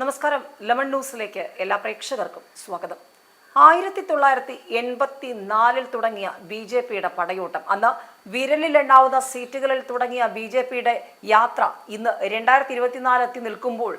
നമസ്കാരം. ലെമൺ ന്യൂസിലേക്ക് എല്ലാ പ്രേക്ഷകർക്കും സ്വാഗതം. ആയിരത്തി തൊള്ളായിരത്തി എൺപത്തി നാലിൽ തുടങ്ങിയ ബി ജെ പിയുടെ പടയോട്ടം. അന്ന് വിരലിലെണ്ണാവുന്ന സീറ്റുകളിൽ തുടങ്ങിയ ബി ജെ പിയുടെ യാത്ര ഇന്ന് രണ്ടായിരത്തി ഇരുപത്തിനാല് എത്തി നിൽക്കുമ്പോൾ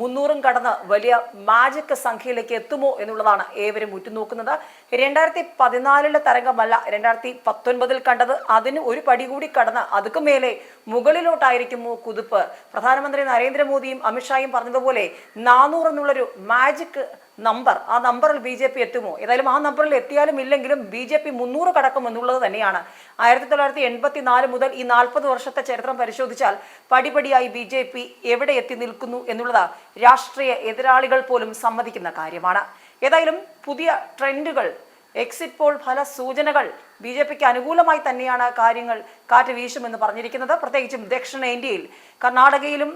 മുന്നൂറും കടന്ന് വലിയ മാജിക് സംഖ്യയിലേക്ക് എത്തുമോ എന്നുള്ളതാണ് ഏവരും ഉറ്റുനോക്കുന്നത്. രണ്ടായിരത്തി പതിനാലിലെ തരംഗമല്ല രണ്ടായിരത്തി പത്തൊൻപതിൽ കണ്ടത്. അതിന് ഒരു പടി കൂടി കടന്ന് അതുക്ക് മേലെ മുകളിലോട്ടായിരിക്കുമോ കുതിപ്പ്. പ്രധാനമന്ത്രി നരേന്ദ്രമോദിയും അമിത്ഷായും പറഞ്ഞതുപോലെ നാനൂറ് എന്നുള്ളൊരു മാജിക് നമ്പർ. ആ നമ്പറിൽ ബി ജെ പി എത്തുമോ? ഏതായാലും ആ നമ്പറിൽ എത്തിയാലും ഇല്ലെങ്കിലും ബി ജെ പി മുന്നൂറ് കടക്കും എന്നുള്ളത് തന്നെയാണ്. ആയിരത്തി തൊള്ളായിരത്തി എൺപത്തി നാല് മുതൽ ഈ നാൽപ്പത് വർഷത്തെ ചരിത്രം പരിശോധിച്ചാൽ പടിപടിയായി ബി ജെ പി എവിടെ എത്തി നിൽക്കുന്നു എന്നുള്ളത് രാഷ്ട്രീയ എതിരാളികൾ പോലും സമ്മതിക്കുന്ന കാര്യമാണ്. ഏതായാലും പുതിയ ട്രെൻഡുകൾ എക്സിറ്റ് പോൾ ഫല സൂചനകൾ ബി ജെ പിക്ക് അനുകൂലമായി തന്നെയാണ് കാര്യങ്ങൾ കാറ്റ് വീശുമെന്ന് പറഞ്ഞിരിക്കുന്നത്. പ്രത്യേകിച്ചും ദക്ഷിണേന്ത്യയിൽ കർണാടകയിലും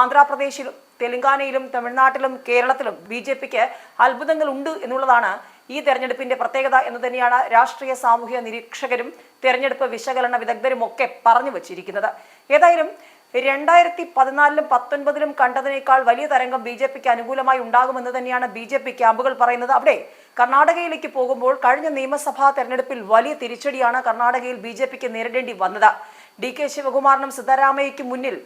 ആന്ധ്രാപ്രദേശിലും തെലങ്കാനയിലും തമിഴ്നാട്ടിലും കേരളത്തിലും ബി ജെ പിക്ക് അത്ഭുതങ്ങൾ ഉണ്ട് എന്നുള്ളതാണ് ഈ തെരഞ്ഞെടുപ്പിന്റെ പ്രത്യേകത എന്ന് തന്നെയാണ് രാഷ്ട്രീയ സാമൂഹ്യ നിരീക്ഷകരും തെരഞ്ഞെടുപ്പ് വിശകലന വിദഗ്ധരും ഒക്കെ പറഞ്ഞു വച്ചിരിക്കുന്നത്. ഏതായാലും രണ്ടായിരത്തി പതിനാലിലും പത്തൊൻപതിലും കണ്ടതിനേക്കാൾ വലിയ തരംഗം ബി ജെ പിക്ക് അനുകൂലമായി ഉണ്ടാകുമെന്ന് തന്നെയാണ് ബി ജെ പി ക്യാമ്പുകൾ പറയുന്നത്. അവിടെ കർണാടകയിലേക്ക് പോകുമ്പോൾ കഴിഞ്ഞ നിയമസഭാ തെരഞ്ഞെടുപ്പിൽ വലിയ തിരിച്ചടിയാണ് കർണാടകയിൽ ബി ജെ പിക്ക് നേരിടേണ്ടി വന്നത്. ഡി കെ ശിവകുമാറിനും സിദ്ധരാമയ്ക്കും മുന്നിൽ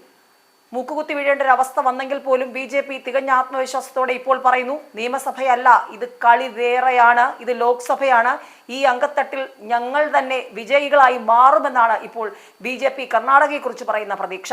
മൂക്കുകുത്തി വീഴേണ്ട ഒരു അവസ്ഥ വന്നെങ്കിൽ പോലും ബി ജെ പി തികഞ്ഞ ആത്മവിശ്വാസത്തോടെ ഇപ്പോൾ പറയുന്നു നിയമസഭയല്ല ഇത് കളി വേറെയാണ് ഇത് ലോക്സഭയാണ്. ഈ അംഗത്തട്ടിൽ ഞങ്ങൾ തന്നെ വിജയികളായി മാറുമെന്നാണ് ഇപ്പോൾ ബി ജെ പി കർണാടകയെക്കുറിച്ച് പറയുന്ന പ്രതീക്ഷ.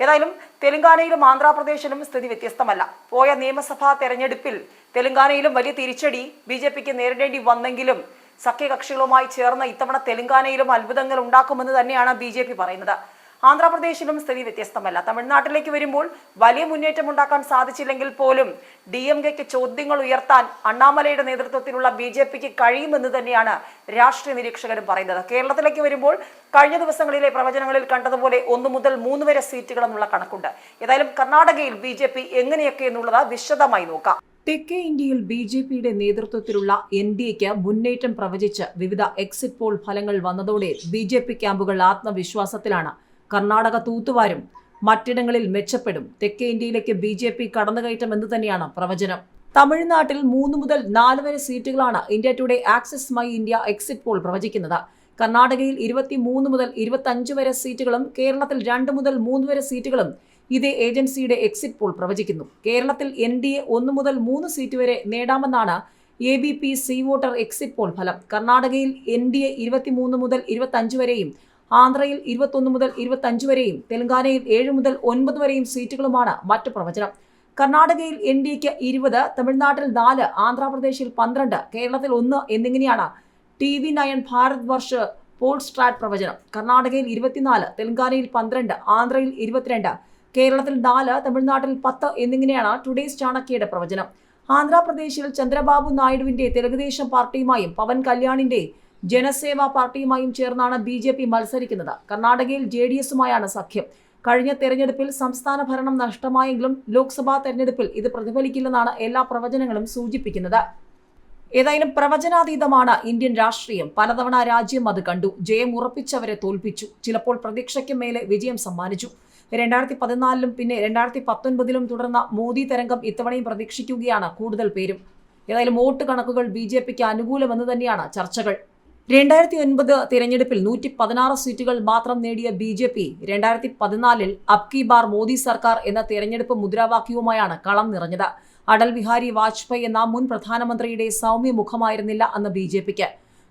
ഏതായാലും തെലങ്കാനയിലും ആന്ധ്രാപ്രദേശിലും സ്ഥിതി വ്യത്യസ്തമല്ല. പോയ നിയമസഭാ തെരഞ്ഞെടുപ്പിൽ തെലങ്കാനയിലും വലിയ തിരിച്ചടി ബി ജെ പിക്ക് നേരിടേണ്ടി വന്നെങ്കിലും സഖ്യകക്ഷികളുമായി ചേർന്ന് ഇത്തവണ തെലങ്കാനയിലും അത്ഭുതങ്ങൾ ഉണ്ടാക്കുമെന്ന് തന്നെയാണ് ബി പറയുന്നത്. ആന്ധ്രാപ്രദേശിലും സ്ഥിതി വ്യത്യസ്തമല്ല. തമിഴ്നാട്ടിലേക്ക് വരുമ്പോൾ വലിയ മുന്നേറ്റം ഉണ്ടാക്കാൻ സാധിച്ചില്ലെങ്കിൽ പോലും ഡി എം കെക്ക് ചോദ്യങ്ങൾ ഉയർത്താൻ അണ്ണാമലയുടെ നേതൃത്വത്തിലുള്ള ബി ജെ പിക്ക് കഴിയുമെന്ന് തന്നെയാണ് രാഷ്ട്രീയ നിരീക്ഷകരും പറയുന്നത്. കേരളത്തിലേക്ക് വരുമ്പോൾ കഴിഞ്ഞ ദിവസങ്ങളിലെ പ്രവചനങ്ങളിൽ കണ്ടതുപോലെ ഒന്ന് മുതൽ മൂന്ന് വരെ സീറ്റുകളെന്നുള്ള കണക്കുണ്ട്. ഏതായാലും കർണാടകയിൽ ബി ജെ പി എങ്ങനെയൊക്കെ എന്നുള്ളത് വിശദമായി നോക്കാം. തെക്കേ ഇന്ത്യയിൽ ബി ജെ പിയുടെ നേതൃത്വത്തിലുള്ള എൻ ഡി എക്ക് മുന്നേറ്റം പ്രവചിച്ച് വിവിധ എക്സിറ്റ് പോൾ ഫലങ്ങൾ വന്നതോടെ ബി ജെ പി ക്യാമ്പുകൾ ആത്മവിശ്വാസത്തിലാണ്. കർണാടക തൂത്തുവാരും മറ്റിടങ്ങളിൽ മെച്ചപ്പെടും. തെക്കേ ഇന്ത്യയിലേക്ക് ബി ജെ പി കടന്നുകയറ്റം എന്ന് തന്നെയാണ് പ്രവചനം. തമിഴ്നാട്ടിൽ മൂന്ന് മുതൽ നാല് വരെ സീറ്റുകളാണ് India Today Axis My India exit poll പ്രവചിക്കുന്നത്. കർണാടകയിൽ ഇരുപത്തി മൂന്ന് മുതൽ ഇരുപത്തഞ്ച് വരെ സീറ്റുകളും കേരളത്തിൽ രണ്ട് മുതൽ മൂന്ന് വരെ സീറ്റുകളും ഇതേ ഏജൻസിയുടെ എക്സിറ്റ് പോൾ പ്രവചിക്കുന്നു. കേരളത്തിൽ എൻ ഡി എ ഒന്ന് മുതൽ മൂന്ന് സീറ്റ് വരെ നേടാമെന്നാണ് A B P C voter exit poll ഫലം. കർണാടകയിൽ എൻ ഡി എ ഇരുപത്തിമൂന്ന് മുതൽ ഇരുപത്തഞ്ച് വരെയും ആന്ധ്രയിൽ ഇരുപത്തൊന്ന് മുതൽ ഇരുപത്തഞ്ച് വരെയും തെലങ്കാനയിൽ ഏഴ് മുതൽ ഒൻപത് വരെയും സീറ്റുകളുമാണ് മറ്റു പ്രവചനം. കർണാടകയിൽ എൻ ഡി എക്ക് ഇരുപത് തമിഴ്നാട്ടിൽ നാല് ആന്ധ്രാപ്രദേശിൽ പന്ത്രണ്ട് കേരളത്തിൽ ഒന്ന് എന്നിങ്ങനെയാണ് T V nine Bharat Varsh poll strat പ്രവചനം. കർണാടകയിൽ ഇരുപത്തിനാല് തെലങ്കാനയിൽ പന്ത്രണ്ട് ആന്ധ്രയിൽ ഇരുപത്തിരണ്ട് കേരളത്തിൽ നാല് തമിഴ്നാട്ടിൽ പത്ത് എന്നിങ്ങനെയാണ് ടുഡേസ് ചാണക്യയുടെ പ്രവചനം. ആന്ധ്രാപ്രദേശിൽ ചന്ദ്രബാബു നായിഡുവിന്റെ തെലുഗുദേശം പാർട്ടിയുമായും പവൻ കല്യാണിന്റെ ജനസേവ പാർട്ടിയുമായും ചേർന്നാണ് ബി ജെ പി മത്സരിക്കുന്നത്. കർണാടകയിൽ ജെ ഡി എസുമായാണ് സഖ്യം. കഴിഞ്ഞ തെരഞ്ഞെടുപ്പിൽ സംസ്ഥാന ഭരണം നഷ്ടമായെങ്കിലും ലോക്സഭാ തെരഞ്ഞെടുപ്പിൽ ഇത് പ്രതിഫലിക്കില്ലെന്നാണ് എല്ലാ പ്രവചനങ്ങളും സൂചിപ്പിക്കുന്നത്. ഏതായാലും പ്രവചനാതീതമാണ് ഇന്ത്യൻ രാഷ്ട്രീയം. പലതവണ രാജ്യം അത് കണ്ടു. ജയം ഉറപ്പിച്ചവരെ തോൽപ്പിച്ചു. ചിലപ്പോൾ പ്രതീക്ഷയ്ക്ക് മേലെ വിജയം സമ്മാനിച്ചു. രണ്ടായിരത്തി പതിനാലിലും പിന്നെ രണ്ടായിരത്തി പത്തൊൻപതിലും തുടർന്ന മോദി തരംഗം ഇത്തവണയും പ്രതീക്ഷിക്കുകയാണ് കൂടുതൽ പേരും. ഏതായാലും വോട്ട് കണക്കുകൾ ബി ജെ പിക്ക് അനുകൂലമെന്ന് തന്നെയാണ് ചർച്ചകൾ. രണ്ടായിരത്തി ഒൻപത് തിരഞ്ഞെടുപ്പിൽ നൂറ്റി പതിനാറ് സീറ്റുകൾ മാത്രം നേടിയ ബി ജെ പി രണ്ടായിരത്തി പതിനാലിൽ അബ് കി ബാർ മോദി സർക്കാർ എന്ന തിരഞ്ഞെടുപ്പ് മുദ്രാവാക്യവുമായാണ് കളം നിറഞ്ഞത്. അടൽ ബിഹാരി വാജ്പേയി എന്ന മുൻ പ്രധാനമന്ത്രിയുടെ സൗമ്യ മുഖമായിരുന്നില്ല അന്ന് ബി ജെ പിക്ക്.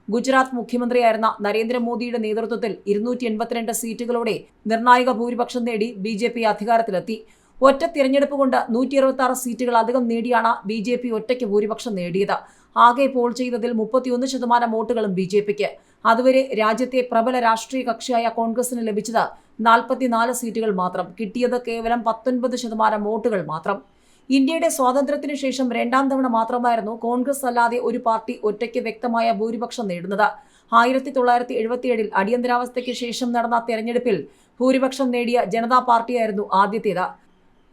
ഗുജറാത്ത് മുഖ്യമന്ത്രിയായിരുന്ന നരേന്ദ്രമോദിയുടെ നേതൃത്വത്തിൽ ഇരുന്നൂറ്റി എൺപത്തിരണ്ട് സീറ്റുകളോടെ നിർണായക ഭൂരിപക്ഷം നേടി ബി ജെ പി അധികാരത്തിലെത്തി. ഒറ്റ തിരഞ്ഞെടുപ്പ് കൊണ്ട് നൂറ്റി അറുപത്തി ആറ് സീറ്റുകൾ അധികം നേടിയാണ് ബി ജെ പി ഒറ്റയ്ക്ക് ഭൂരിപക്ഷം നേടിയത്. ആകെ പോൾ ചെയ്തതിൽ മുപ്പത്തിയൊന്ന് ശതമാനം വോട്ടുകളും ബി ജെ പിക്ക്. അതുവരെ രാജ്യത്തെ പ്രബല രാഷ്ട്രീയ കക്ഷിയായ കോൺഗ്രസിന് ലഭിച്ചത് നാൽപ്പത്തിനാല് സീറ്റുകൾ മാത്രം. കിട്ടിയത് കേവലം പത്തൊൻപത് ശതമാനം വോട്ടുകൾ മാത്രം. ഇന്ത്യയുടെ സ്വാതന്ത്ര്യത്തിനു ശേഷം രണ്ടാം തവണ മാത്രമായിരുന്നു കോൺഗ്രസ് അല്ലാതെ ഒരു പാർട്ടി ഒറ്റയ്ക്ക് വ്യക്തമായ ഭൂരിപക്ഷം നേടുന്നത്. ആയിരത്തി തൊള്ളായിരത്തി എഴുപത്തിയേഴിൽ അടിയന്തരാവസ്ഥയ്ക്ക് ശേഷം നടന്ന തെരഞ്ഞെടുപ്പിൽ ഭൂരിപക്ഷം നേടിയ ജനതാ പാർട്ടിയായിരുന്നു ആദ്യത്തേത്.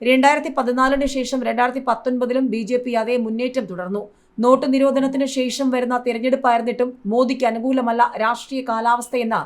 രണ്ടായിരത്തി പതിനാലിന് ശേഷം രണ്ടായിരത്തി പത്തൊൻപതിലും ബി ജെ പി അതേ മുന്നേറ്റം തുടർന്നു. നോട്ട് നിരോധനത്തിന് ശേഷം വരുന്ന തിരഞ്ഞെടുപ്പായിരുന്നിട്ടും മോദിക്ക് അനുകൂലമല്ല രാഷ്ട്രീയ കാലാവസ്ഥയെന്ന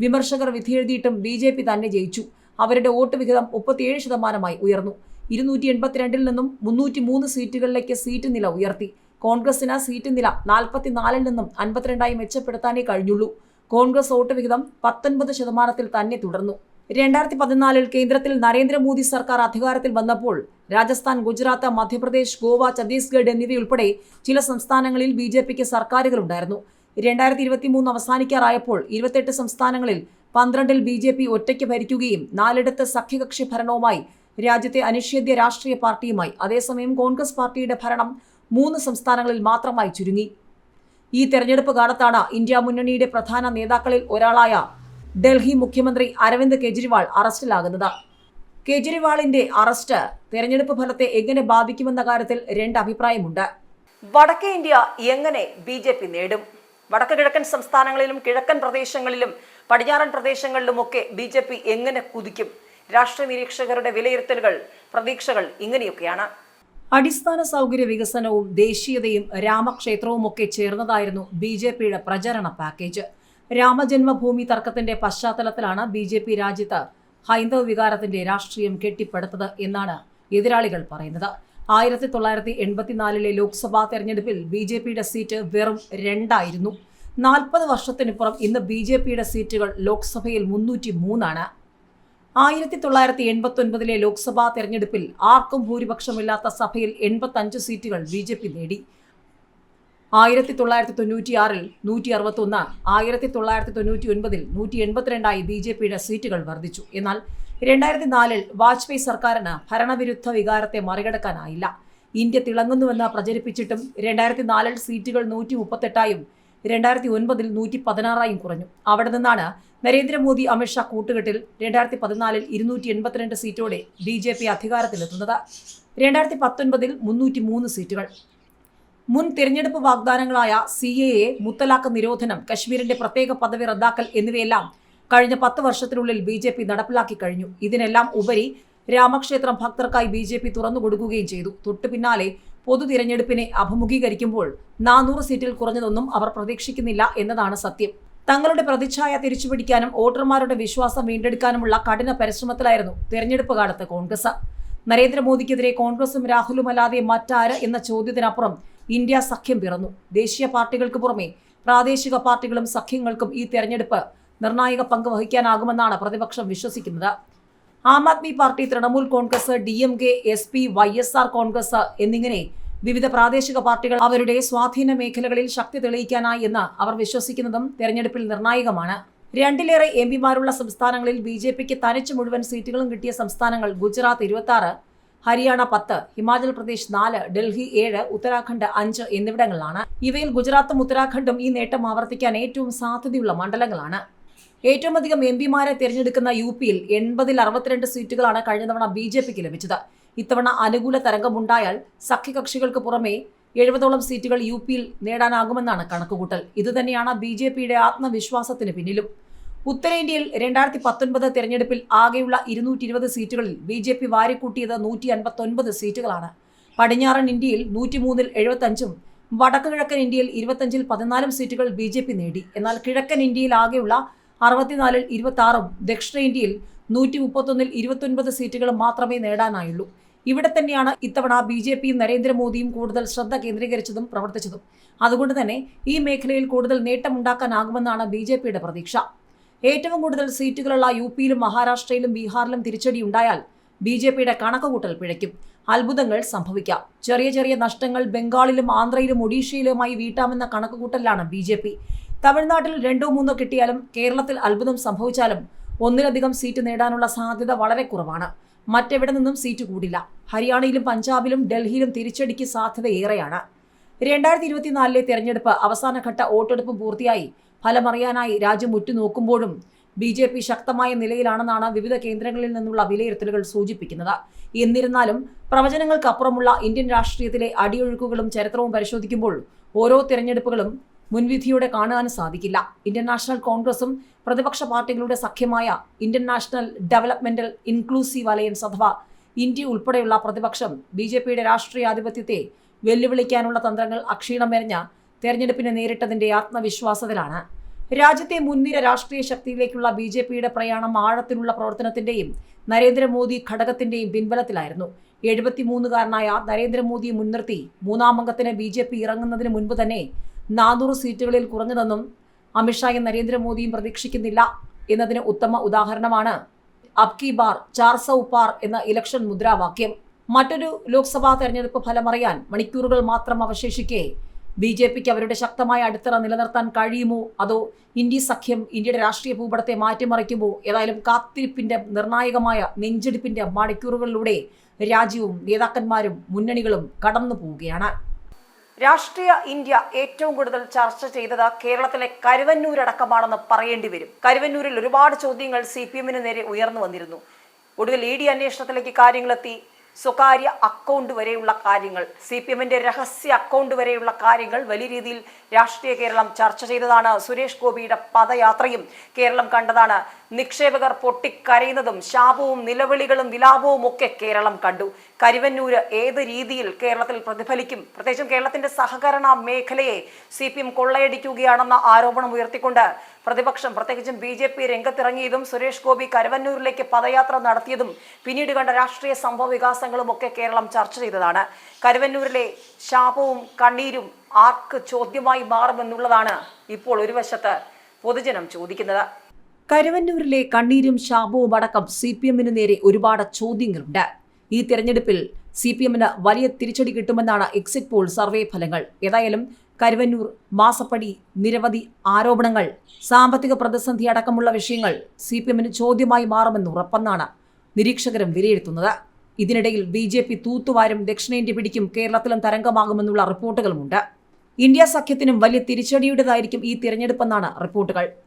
വിമർശകർ വിധിയെഴുതിയിട്ടും ബി ജെ പി തന്നെ ജയിച്ചു. അവരുടെ വോട്ട് വിഹിതം മുപ്പത്തിയേഴ് ശതമാനമായി ഉയർന്നു. ഇരുന്നൂറ്റി എൺപത്തിരണ്ടിൽ നിന്നും മുന്നൂറ്റി മൂന്ന് സീറ്റുകളിലേക്ക് സീറ്റ് നില ഉയർത്തി. കോൺഗ്രസിന് സീറ്റ് നില നാൽപ്പത്തിനാലിൽ നിന്നും അൻപത്തിരണ്ടായി മെച്ചപ്പെടുത്താനേ കഴിഞ്ഞുള്ളൂ. കോൺഗ്രസ് വോട്ട് വിഹിതം പത്തൊൻപത് ശതമാനത്തിൽ തന്നെ തുടർന്നു. രണ്ടായിരത്തി പതിനാലിൽ കേന്ദ്രത്തിൽ നരേന്ദ്രമോദി സർക്കാർ അധികാരത്തിൽ വന്നപ്പോൾ രാജസ്ഥാൻ ഗുജറാത്ത് മധ്യപ്രദേശ് ഗോവ ഛത്തീസ്ഗഡ് എന്നിവയുൾപ്പെടെ ചില സംസ്ഥാനങ്ങളിൽ ബി ജെ പിക്ക് സർക്കാരുകളുണ്ടായിരുന്നു. രണ്ടായിരത്തി ഇരുപത്തി മൂന്ന് അവസാനിക്കാറായപ്പോൾ ഇരുപത്തെട്ട് സംസ്ഥാനങ്ങളിൽ പന്ത്രണ്ടിൽ ബി ജെ പി ഒറ്റയ്ക്ക് ഭരിക്കുകയും നാലിടത്ത് സഖ്യകക്ഷി ഭരണവുമായി രാജ്യത്തെ അനിഷേധ്യ രാഷ്ട്രീയ പാർട്ടിയുമായി അതേസമയം കോൺഗ്രസ് പാർട്ടിയുടെ ഭരണം മൂന്ന് സംസ്ഥാനങ്ങളിൽ മാത്രമായി ചുരുങ്ങി. ഈ തെരഞ്ഞെടുപ്പ് കാലത്താണ് ഇന്ത്യ മുന്നണിയുടെ പ്രധാന നേതാക്കളിൽ ഒരാളായ ഡൽഹി മുഖ്യമന്ത്രി അരവിന്ദ് കെജ്രിവാൾ അറസ്റ്റിലാകുന്നത്. കെജ്രിവാളിന്റെ അറസ്റ്റ് തെരഞ്ഞെടുപ്പ് ഫലത്തെ എങ്ങനെ ബാധിക്കുമെന്ന കാര്യത്തിൽ രണ്ട് അഭിപ്രായമുണ്ട്. വടക്കേ ഇന്ത്യ എങ്ങനെ ബി ജെ പി നേടും? വടക്ക് കിഴക്കൻ സംസ്ഥാനങ്ങളിലും കിഴക്കൻ പ്രദേശങ്ങളിലും പടിഞ്ഞാറൻ പ്രദേശങ്ങളിലുമൊക്കെ ബി ജെ പി എങ്ങനെ കുതിക്കും? രാഷ്ട്രീയ നിരീക്ഷകരുടെ വിലയിരുത്തലുകൾ പ്രതീക്ഷകൾ ഇങ്ങനെയൊക്കെയാണ്. അടിസ്ഥാന സൗകര്യ വികസനവും ദേശീയതയും രാമക്ഷേത്രവും ഒക്കെ ചേർന്നതായിരുന്നു ബി ജെ പിയുടെ പ്രചരണ പാക്കേജ്. രാമജന്മഭൂമി തർക്കത്തിന്റെ പശ്ചാത്തലത്തിലാണ് ബി ജെ പി രാജ്യത്ത് ഹൈന്ദവ വികാരത്തിന്റെ രാഷ്ട്രീയം കെട്ടിപ്പടുത്തത് എന്നാണ് എതിരാളികൾ പറയുന്നത്. ആയിരത്തി തൊള്ളായിരത്തി എൺപത്തിനാലിലെ ലോക്സഭാ തെരഞ്ഞെടുപ്പിൽ ബി ജെ പിയുടെ സീറ്റ് വെറും രണ്ടായിരുന്നു. നാൽപ്പത് വർഷത്തിനിപ്പുറം ഇന്ന് ബി ജെ പിയുടെ സീറ്റുകൾ ലോക്സഭയിൽ മുന്നൂറ്റി മൂന്നാണ്. ആയിരത്തി തൊള്ളായിരത്തി എൺപത്തി ഒൻപതിലെ ലോക്സഭാ തെരഞ്ഞെടുപ്പിൽ ആർക്കും ഭൂരിപക്ഷമില്ലാത്ത സഭയിൽ എൺപത്തഞ്ച് സീറ്റുകൾ ബി ജെ പി നേടി. ആയിരത്തി തൊള്ളായിരത്തി തൊണ്ണൂറ്റിയാറിൽ നൂറ്റി അറുപത്തൊന്ന് ആയിരത്തി തൊള്ളായിരത്തി തൊണ്ണൂറ്റി ഒൻപതിൽ നൂറ്റി എൺപത്തിരണ്ടായി ബി ജെ പിയുടെ സീറ്റുകൾ വർദ്ധിച്ചു. എന്നാൽ രണ്ടായിരത്തി നാലിൽ വാജ്പേയി സർക്കാരിന് ഭരണവിരുദ്ധ വികാരത്തെ മറികടക്കാനായില്ല. ഇന്ത്യ തിളങ്ങുന്നുവെന്ന് പ്രചരിപ്പിച്ചിട്ടും രണ്ടായിരത്തി നാലിൽ സീറ്റുകൾ നൂറ്റി മുപ്പത്തെട്ടായും രണ്ടായിരത്തി ഒൻപതിൽ നൂറ്റി പതിനാറായും കുറഞ്ഞു. അവിടെ നിന്നാണ് നരേന്ദ്രമോദി അമിത്ഷാ കൂട്ടുകെട്ടിൽ രണ്ടായിരത്തി പതിനാലിൽ ഇരുന്നൂറ്റി എൺപത്തിരണ്ട് സീറ്റോടെ ബി ജെ പി അധികാരത്തിലെത്തുന്നത്. രണ്ടായിരത്തി പത്തൊൻപതിൽ മുന്നൂറ്റി മൂന്ന് സീറ്റുകൾ. മുൻ തിരഞ്ഞെടുപ്പ് വാഗ്ദാനങ്ങളായ സി എ എ മുത്തലാഖ് നിരോധനം കശ്മീരിന്റെ പ്രത്യേക പദവി റദ്ദാക്കൽ എന്നിവയെല്ലാം കഴിഞ്ഞ പത്ത് വർഷത്തിനുള്ളിൽ ബി ജെ പി നടപ്പിലാക്കി കഴിഞ്ഞു. ഇതിനെല്ലാം ഉപരി രാമക്ഷേത്രം ഭക്തർക്കായി ബി ജെ പി തുറന്നുകൊടുക്കുകയും ചെയ്തു. തൊട്ടു പിന്നാലെ പൊതു തിരഞ്ഞെടുപ്പിനെ അഭിമുഖീകരിക്കുമ്പോൾ നാനൂറ് സീറ്റിൽ കുറഞ്ഞതൊന്നും അവർ പ്രതീക്ഷിക്കുന്നില്ല എന്നതാണ് സത്യം. തങ്ങളുടെ പ്രതിച്ഛായ തിരിച്ചുപിടിക്കാനും വോട്ടർമാരുടെ വിശ്വാസം വീണ്ടെടുക്കാനുമുള്ള കഠിന പരിശ്രമത്തിലായിരുന്നു തിരഞ്ഞെടുപ്പ് കാലത്ത് കോൺഗ്രസ്. നരേന്ദ്രമോദിക്കെതിരെ കോൺഗ്രസും രാഹുലും അല്ലാതെ മറ്റാര് എന്ന ചോദ്യത്തിനപ്പുറം ഇന്ത്യ സഖ്യം പിറന്നു. ദേശീയ പാർട്ടികൾക്ക് പുറമെ പ്രാദേശിക പാർട്ടികളും സഖ്യങ്ങൾക്കും ഈ തെരഞ്ഞെടുപ്പ് നിർണായക പങ്ക് വഹിക്കാനാകുമെന്നാണ് പ്രതിപക്ഷം വിശ്വസിക്കുന്നത്. Aam Aadmi party Trinamool Congress D M K S P Y S R Congress എന്നിങ്ങനെ വിവിധ പ്രാദേശിക പാർട്ടികൾ അവരുടെ സ്വാധീന മേഖലകളിൽ ശക്തി തെളിയിക്കാനായി എന്ന് അവർ വിശ്വസിക്കുന്നതും തെരഞ്ഞെടുപ്പിൽ നിർണായകമാണ്. രണ്ടിലേറെ എം പിമാരുള്ള സംസ്ഥാനങ്ങളിൽ ബി ജെ പിക്ക് തനിച്ച് മുഴുവൻ സീറ്റുകളും കിട്ടിയ സംസ്ഥാനങ്ങൾ ഗുജറാത്ത് ഇരുപത്തി ഹരിയാന പത്ത് ഹിമാചൽ പ്രദേശ് നാല് ഡൽഹി ഏഴ് ഉത്തരാഖണ്ഡ് അഞ്ച് എന്നിവിടങ്ങളിലാണ്. ഇവയിൽ ഗുജറാത്തും ഉത്തരാഖണ്ഡും ഈ നേട്ടം ആവർത്തിക്കാൻ ഏറ്റവും സാധ്യതയുള്ള മണ്ഡലങ്ങളാണ്. ഏറ്റവും അധികം എം പിമാരെ തിരഞ്ഞെടുക്കുന്ന യു പിയിൽ എൺപതിൽ അറുപത്തിരണ്ട് സീറ്റുകളാണ് കഴിഞ്ഞ തവണ ബി ജെ പിക്ക് ലഭിച്ചത്. ഇത്തവണ അനുകൂല തരംഗമുണ്ടായാൽ സഖ്യകക്ഷികൾക്ക് പുറമെ എഴുപതോളം സീറ്റുകൾ യു പിയിൽ നേടാനാകുമെന്നാണ് കണക്കുകൂട്ടൽ. ഇതുതന്നെയാണ് ബി ജെ പിയുടെ ആത്മവിശ്വാസത്തിന് പിന്നിലും. ഉത്തരേന്ത്യയിൽ രണ്ടായിരത്തി പത്തൊൻപത് തെരഞ്ഞെടുപ്പിൽ ആകെയുള്ള ഇരുന്നൂറ്റി ഇരുപത് സീറ്റുകളിൽ ബി ജെ പി വാരിക്കൂട്ടിയത് നൂറ്റി അൻപത്തൊൻപത് സീറ്റുകളാണ്. പടിഞ്ഞാറൻ ഇന്ത്യയിൽ നൂറ്റിമൂന്നിൽ എഴുപത്തഞ്ചും വടക്കു കിഴക്കൻ ഇന്ത്യയിൽ ഇരുപത്തഞ്ചിൽ പതിനാലും സീറ്റുകൾ ബി ജെ പി നേടി. എന്നാൽ കിഴക്കൻ ഇന്ത്യയിൽ ആകെയുള്ള അറുപത്തിനാലിൽ ഇരുപത്തി ആറും ദക്ഷിണേന്ത്യയിൽ നൂറ്റി മുപ്പത്തൊന്നിൽ ഇരുപത്തൊൻപത് സീറ്റുകൾ മാത്രമേ നേടാനായുള്ളൂ. ഇവിടെ തന്നെയാണ് ഇത്തവണ ബി ജെ പിയും നരേന്ദ്രമോദിയും കൂടുതൽ ശ്രദ്ധ കേന്ദ്രീകരിച്ചതും പ്രവർത്തിച്ചതും. അതുകൊണ്ട് തന്നെ ഈ മേഖലയിൽ കൂടുതൽ നേട്ടമുണ്ടാക്കാനാകുമെന്നാണ് ബി ജെ പിയുടെ പ്രതീക്ഷ. ഏറ്റവും കൂടുതൽ സീറ്റുകളുള്ള യു പിയിലും മഹാരാഷ്ട്രയിലും ബീഹാറിലും തിരിച്ചടിയുണ്ടായാൽ ബി ജെ പിയുടെ കണക്കുകൂട്ടൽ പിഴയ്ക്കും. അത്ഭുതങ്ങൾ സംഭവിക്കാം. ചെറിയ ചെറിയ നഷ്ടങ്ങൾ ബംഗാളിലും ആന്ധ്രയിലും ഒഡീഷയിലുമായി വീട്ടാമെന്ന കണക്കുകൂട്ടലിലാണ് ബി ജെ പി. തമിഴ്നാട്ടിൽ രണ്ടോ മൂന്നോ കിട്ടിയാലും കേരളത്തിൽ അത്ഭുതം സംഭവിച്ചാലും ഒന്നിലധികം സീറ്റ് നേടാനുള്ള സാധ്യത വളരെ കുറവാണ്. മറ്റെവിടെ നിന്നും സീറ്റ് കൂടില്ല. ഹരിയാനയിലും പഞ്ചാബിലും ഡൽഹിയിലും തിരിച്ചടിക്ക് സാധ്യത ഏറെയാണ്. രണ്ടായിരത്തി ഇരുപത്തിനാലിലെ തെരഞ്ഞെടുപ്പ് അവസാനഘട്ട വോട്ടെടുപ്പ് പൂർത്തിയായി. ഫലമറിയാനായി രാജ്യം ഉറ്റുനോക്കുമ്പോഴും ബി ജെ പി ശക്തമായ നിലയിലാണെന്നാണ് വിവിധ കേന്ദ്രങ്ങളിൽ നിന്നുള്ള വിലയിരുത്തലുകൾ സൂചിപ്പിക്കുന്നത്. എന്നിരുന്നാലും പ്രവചനങ്ങൾക്കപ്പുറമുള്ള ഇന്ത്യൻ രാഷ്ട്രീയത്തിലെ അടിയൊഴുക്കുകളും ചരിത്രവും പരിശോധിക്കുമ്പോൾ ഓരോ തിരഞ്ഞെടുപ്പുകളും മുൻവിധിയോടെ കാണാൻ സാധിക്കില്ല. ഇന്ത്യൻ നാഷണൽ കോൺഗ്രസും പ്രതിപക്ഷ പാർട്ടികളുടെ സഖ്യമായ Indian National Developmental Inclusive Alliance അഥവാ ഇന്ത്യ ഉൾപ്പെടെയുള്ള പ്രതിപക്ഷം ബി ജെ പിയുടെ രാഷ്ട്രീയാധിപത്യത്തെ വെല്ലുവിളിക്കാനുള്ള തന്ത്രങ്ങൾ അക്ഷീണം മെരഞ്ഞ തെരഞ്ഞെടുപ്പിനെ നേരിട്ടതിന്റെ ആത്മവിശ്വാസത്തിലാണ്. രാജ്യത്തെ മുൻനിര രാഷ്ട്രീയ ശക്തിയിലേക്കുള്ള ബി ജെ പിയുടെ പ്രയാണം ആഴത്തിലുള്ള പ്രവർത്തനത്തിന്റെയും നരേന്ദ്രമോദി ഘടകത്തിന്റെയും പിൻബലത്തിലായിരുന്നു. എഴുപത്തിമൂന്നുകാരനായ നരേന്ദ്രമോദിയെ മുൻനിർത്തി മൂന്നാം അംഗത്തിന് ബി ജെ പി ഇറങ്ങുന്നതിന് മുൻപ് തന്നെ നാനൂറ് സീറ്റുകളിൽ കുറഞ്ഞതെന്നും അമിത്ഷായും നരേന്ദ്രമോദിയും പ്രതീക്ഷിക്കുന്നില്ല എന്നതിന് ഉത്തമ ഉദാഹരണമാണ് അബ്കി ബാർ ചാർ സൗ പാർ എന്ന ഇലക്ഷൻ മുദ്രാവാക്യം. മറ്റൊരു ലോക്സഭാ തെരഞ്ഞെടുപ്പ് ഫലമറിയാൻ മണിക്കൂറുകൾ മാത്രം അവശേഷിക്കെ ബി ജെ പിക്ക് അവരുടെ ശക്തമായ അടിത്തറ നിലനിർത്താൻ കഴിയുമോ? അതോ ഇന്ത്യ സഖ്യം ഇന്ത്യയുടെ രാഷ്ട്രീയ ഭൂപടത്തെ മാറ്റിമറിക്കുമോ? ഏതായാലും കാത്തിരിപ്പിന്റെ നിർണായകമായ നെഞ്ചെടുപ്പിന്റെ മണിക്കൂറുകളിലൂടെ രാജ്യവും നേതാക്കന്മാരും മുന്നണികളും കടന്നു പോവുകയാണ്. രാഷ്ട്രീയ ഇന്ത്യ ഏറ്റവും കൂടുതൽ ചർച്ച ചെയ്തത് കേരളത്തിലെ കരുവന്നൂരടക്കമാണെന്ന് പറയേണ്ടി വരും. കരുവന്നൂരിൽ ഒരുപാട് ചോദ്യങ്ങൾ സി പി എമ്മിന് നേരെ ഉയർന്നു വന്നിരുന്നു. ഒടുവിൽ ഇ ഡി അന്വേഷണത്തിലേക്ക് കാര്യങ്ങളെത്തി. സ്വകാര്യ അക്കൗണ്ട് വരെയുള്ള കാര്യങ്ങൾ സി പി എമ്മിന്റെ രഹസ്യ അക്കൗണ്ട് വരെയുള്ള കാര്യങ്ങൾ വലിയ രീതിയിൽ രാഷ്ട്രീയ കേരളം ചർച്ച ചെയ്തതാണ്. സുരേഷ് ഗോപിയുടെ പദയാത്രയും കേരളം കണ്ടതാണ്. നിക്ഷേപകർ പൊട്ടിക്കരയുന്നതും ശാപവും നിലവിളികളും വിലാപവും ഒക്കെ കേരളം കണ്ടു. കരുവന്നൂര് ഏത് രീതിയിൽ കേരളത്തിൽ പ്രതിഫലിക്കും? പ്രത്യേകിച്ചും കേരളത്തിന്റെ സഹകരണ മേഖലയെ സി കൊള്ളയടിക്കുകയാണെന്ന ആരോപണം ഉയർത്തിക്കൊണ്ട് പ്രതിപക്ഷം പ്രത്യേകിച്ചും ബി ജെ പി രംഗത്തിറങ്ങിയതും സുരേഷ് ഗോപി കരുവന്നൂരിലേക്ക് പദയാത്ര നടത്തിയതും പിന്നീട് കണ്ട രാഷ്ട്രീയ സംഭവ വികാസങ്ങളും ഒക്കെ കേരളം ചർച്ച ചെയ്തതാണ്. കരുവന്നൂരിലെ ശാപവും കണ്ണീരും ആർക്ക് ചോദ്യമായി മാറുമെന്നുള്ളതാണ് ഇപ്പോൾ ഒരു വശത്ത് പൊതുജനം ചോദിക്കുന്നത്. കരുവന്നൂരിലെ കണ്ണീരും ശാപവും അടക്കം സി പി എമ്മിന് നേരെ ഒരുപാട് ചോദ്യങ്ങളുണ്ട്. ഈ തിരഞ്ഞെടുപ്പിൽ സി പി എമ്മിന് വലിയ തിരിച്ചടി കിട്ടുമെന്നാണ് എക്സിറ്റ് പോൾ സർവേ ഫലങ്ങൾ. ഏതായാലും കരുവന്നൂർ മാസപ്പടി നിരവധി ആരോപണങ്ങൾ സാമ്പത്തിക പ്രതിസന്ധി അടക്കമുള്ള വിഷയങ്ങൾ സി പി എമ്മിന് ചോദ്യമായി മാറുമെന്ന് ഉറപ്പെന്നാണ് നിരീക്ഷകരും വിലയിരുത്തുന്നത്. ഇതിനിടയിൽ ബി ജെ പി തൂത്തുവാരും ദക്ഷിണേന്ത്യ പിടിക്കും കേരളത്തിലും തരംഗമാകുമെന്നുള്ള റിപ്പോർട്ടുകളുമുണ്ട്. ഇന്ത്യ സഖ്യത്തിനും വലിയ തിരിച്ചടിയുടേതായിരിക്കും ഈ തിരഞ്ഞെടുപ്പെന്നാണ് റിപ്പോർട്ടുകൾ.